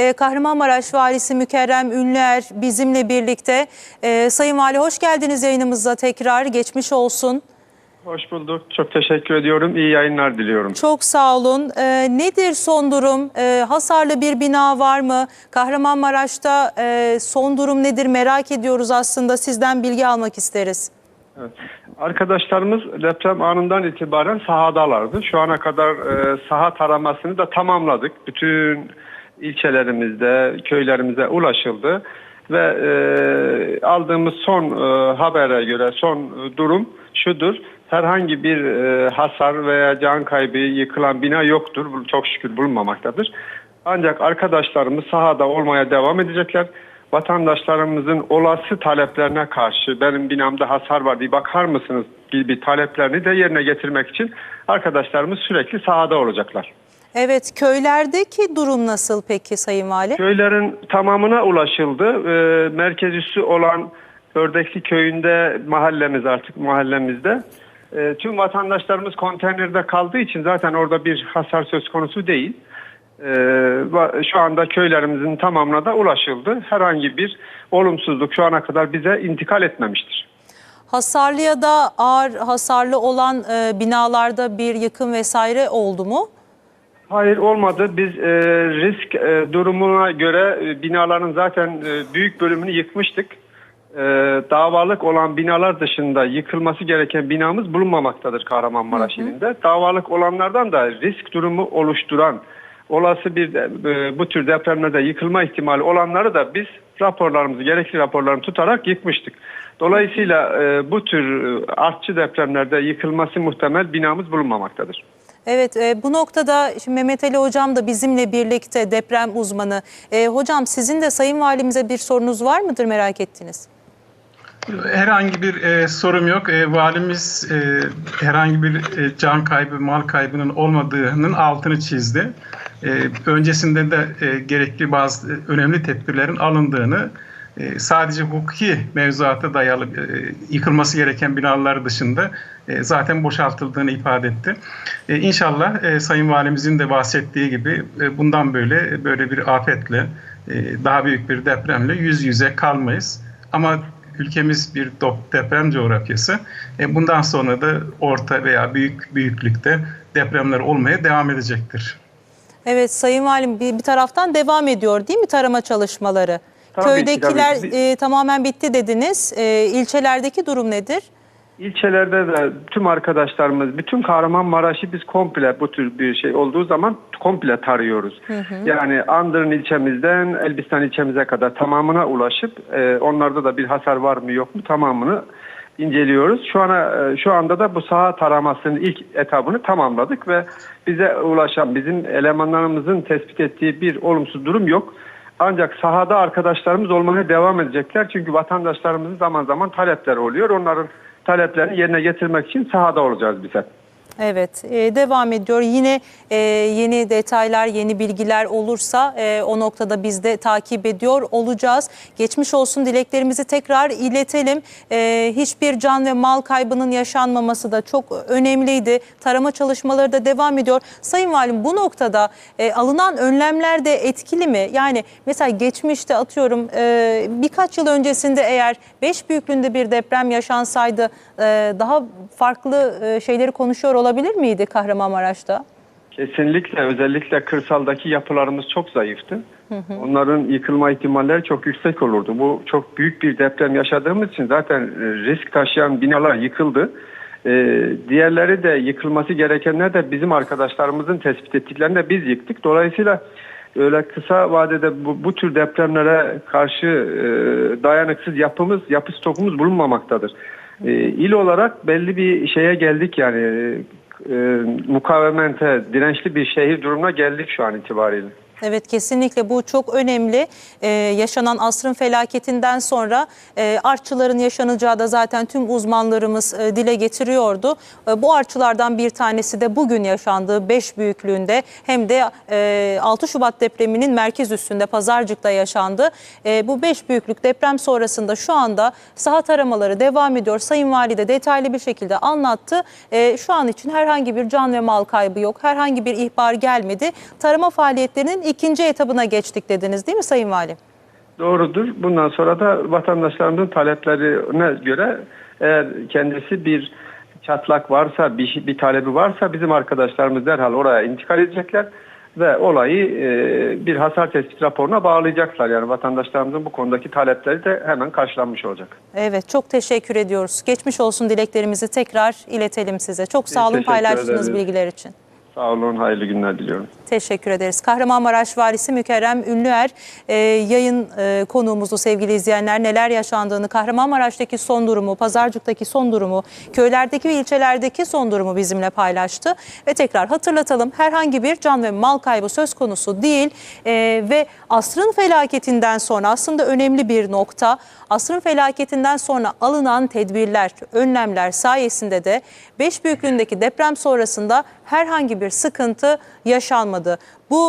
e, Kahramanmaraş Valisi Mükerrem Ünlüer bizimle birlikte. E, Sayın Vali hoş geldiniz yayınımıza tekrar. Geçmiş olsun. Hoş bulduk. Çok teşekkür ediyorum. İyi yayınlar diliyorum. Çok sağ olun. E, nedir son durum? E, hasarlı bir bina var mı? Kahramanmaraş'ta e, son durum nedir merak ediyoruz aslında. Sizden bilgi almak isteriz. Evet. Arkadaşlarımız deprem anından itibaren sahadalardı. Şu ana kadar e, saha taramasını da tamamladık. Bütün ilçelerimizde, köylerimize ulaşıldı. Ve e, aldığımız son e, habere göre son e, durum şudur. Herhangi bir e, hasar veya can kaybı yıkılan bina yoktur. Çok şükür bulunmamaktadır. Ancak arkadaşlarımız sahada olmaya devam edecekler. Vatandaşlarımızın olası taleplerine karşı benim binamda hasar var diye bakar mısınız gibi taleplerini de yerine getirmek için arkadaşlarımız sürekli sahada olacaklar. Evet köylerdeki durum nasıl peki Sayın Vali? Köylerin tamamına ulaşıldı. Ee, merkez üssü olan Ördekli köyünde mahallemiz artık mahallemizde. Ee, tüm vatandaşlarımız konteynerde kaldığı için zaten orada bir hasar söz konusu değil. Va- şu anda köylerimizin tamamına da ulaşıldı. Herhangi bir olumsuzluk şu ana kadar bize intikal etmemiştir. Hasarlı ya da ağır hasarlı olan e, binalarda bir yıkım vesaire oldu mu? Hayır olmadı. Biz e, risk e, durumuna göre e, binaların zaten e, büyük bölümünü yıkmıştık. E, davalık olan binalar dışında yıkılması gereken binamız bulunmamaktadır Kahramanmaraş ilinde. Davalık olanlardan da risk durumu oluşturan olası bir e, bu tür depremlerde yıkılma ihtimali olanları da biz raporlarımızı gerekli raporlarını tutarak yıkmıştık. Dolayısıyla e, bu tür e, artçı depremlerde yıkılması muhtemel binamız bulunmamaktadır. Evet e, bu noktada şimdi Mehmet Ali Hocam da bizimle birlikte deprem uzmanı. E, hocam sizin de Sayın Valimize bir sorunuz var mıdır merak ettiniz? Herhangi bir e, sorum yok. E, valimiz e, herhangi bir e, can kaybı, mal kaybının olmadığının altını çizdi. E, öncesinde de e, gerekli bazı e, önemli tedbirlerin alındığını, e, sadece hukuki mevzuata dayalı e, yıkılması gereken binalar dışında e, zaten boşaltıldığını ifade etti. E, inşallah e, Sayın Valimizin de bahsettiği gibi e, bundan böyle böyle bir afetle, daha büyük bir depremle yüz yüze kalmayız. Ama ülkemiz bir deprem coğrafyası. Bundan sonra da orta veya büyük büyüklükte depremler olmaya devam edecektir. Evet Sayın Valim bir taraftan devam ediyor değil mi tarama çalışmaları? Tabii ki, Köydekiler tabii. e, tamamen bitti dediniz. E, ilçelerdeki durum nedir? İlçelerde de tüm arkadaşlarımız, bütün Kahramanmaraş'ı biz komple bu tür bir şey olduğu zaman komple tarıyoruz. Yani Andırın ilçemizden Elbistan ilçemize kadar tamamına ulaşıp e, onlarda da bir hasar var mı yok mu tamamını inceliyoruz. Şu ana e, şu anda da bu saha taramasının ilk etabını tamamladık ve bize ulaşan bizim elemanlarımızın tespit ettiği bir olumsuz durum yok. Ancak sahada arkadaşlarımız olmaya devam edecekler. Çünkü vatandaşlarımızın zaman zaman talepleri oluyor. Onların taleplerini yerine getirmek için sahada olacağız biz hep. Evet e, devam ediyor. Yine e, yeni detaylar, yeni bilgiler olursa e, o noktada biz de takip ediyor olacağız. Geçmiş olsun dileklerimizi tekrar iletelim. E, hiçbir can ve mal kaybının yaşanmaması da çok önemliydi. Tarama çalışmaları da devam ediyor. Sayın Valim bu noktada e, alınan önlemler de etkili mi? Yani mesela geçmişte atıyorum e, birkaç yıl öncesinde eğer 5 büyüklüğünde bir deprem yaşansaydı e, daha farklı e, şeyleri konuşuyor olabilir miydi Kahramanmaraş'ta? Kesinlikle özellikle kırsaldaki yapılarımız çok zayıftı. Onların yıkılma ihtimalleri çok yüksek olurdu. Bu çok büyük bir deprem yaşadığımız için zaten e, risk taşıyan binalar yıkıldı. E, diğerleri de yıkılması gerekenler de bizim arkadaşlarımızın tespit ettiklerini de biz yıktık. Dolayısıyla öyle kısa vadede bu, bu tür depremlere karşı e, dayanıksız yapımız, yapı stokumuz bulunmamaktadır. E, il olarak belli bir şeye geldik yani e, mukavemete, dirençli bir şehir durumuna geldik şu an itibariyle. Evet kesinlikle bu çok önemli. Ee, yaşanan asrın felaketinden sonra e, artçıların yaşanacağı da zaten tüm uzmanlarımız e, dile getiriyordu. E, bu artçılardan bir tanesi de bugün yaşandığı 5 büyüklüğünde hem de e, 6 Şubat depreminin merkez üstünde Pazarcık'ta yaşandı. E, bu 5 büyüklük deprem sonrasında şu anda saha taramaları devam ediyor. Sayın Vali de detaylı bir şekilde anlattı. E, şu an için herhangi bir can ve mal kaybı yok. Herhangi bir ihbar gelmedi. Tarama faaliyetlerinin ikinci etabına geçtik dediniz değil mi Sayın Valim? Doğrudur. Bundan sonra da vatandaşlarımızın taleplerine göre eğer kendisi bir çatlak varsa, bir, bir talebi varsa bizim arkadaşlarımız derhal oraya intikal edecekler ve olayı e, bir hasar tespit raporuna bağlayacaklar. Yani vatandaşlarımızın bu konudaki talepleri de hemen karşılanmış olacak. Evet çok teşekkür ediyoruz. Geçmiş olsun dileklerimizi tekrar iletelim size. Çok sağ olun paylaştığınız bilgiler için. Sağ olun, hayırlı günler diliyorum. Teşekkür ederiz. Kahramanmaraş Valisi Mükerrem Ünlüer e, yayın e, konuğumuzu sevgili izleyenler neler yaşandığını, Kahramanmaraş'taki son durumu, Pazarcık'taki son durumu, köylerdeki ve ilçelerdeki son durumu bizimle paylaştı. Ve tekrar hatırlatalım herhangi bir can ve mal kaybı söz konusu değil E, ve asrın felaketinden sonra aslında önemli bir nokta asrın felaketinden sonra alınan tedbirler, önlemler sayesinde de 5 büyüklüğündeki deprem sonrasında herhangi bir sıkıntı yaşanmadı. Bu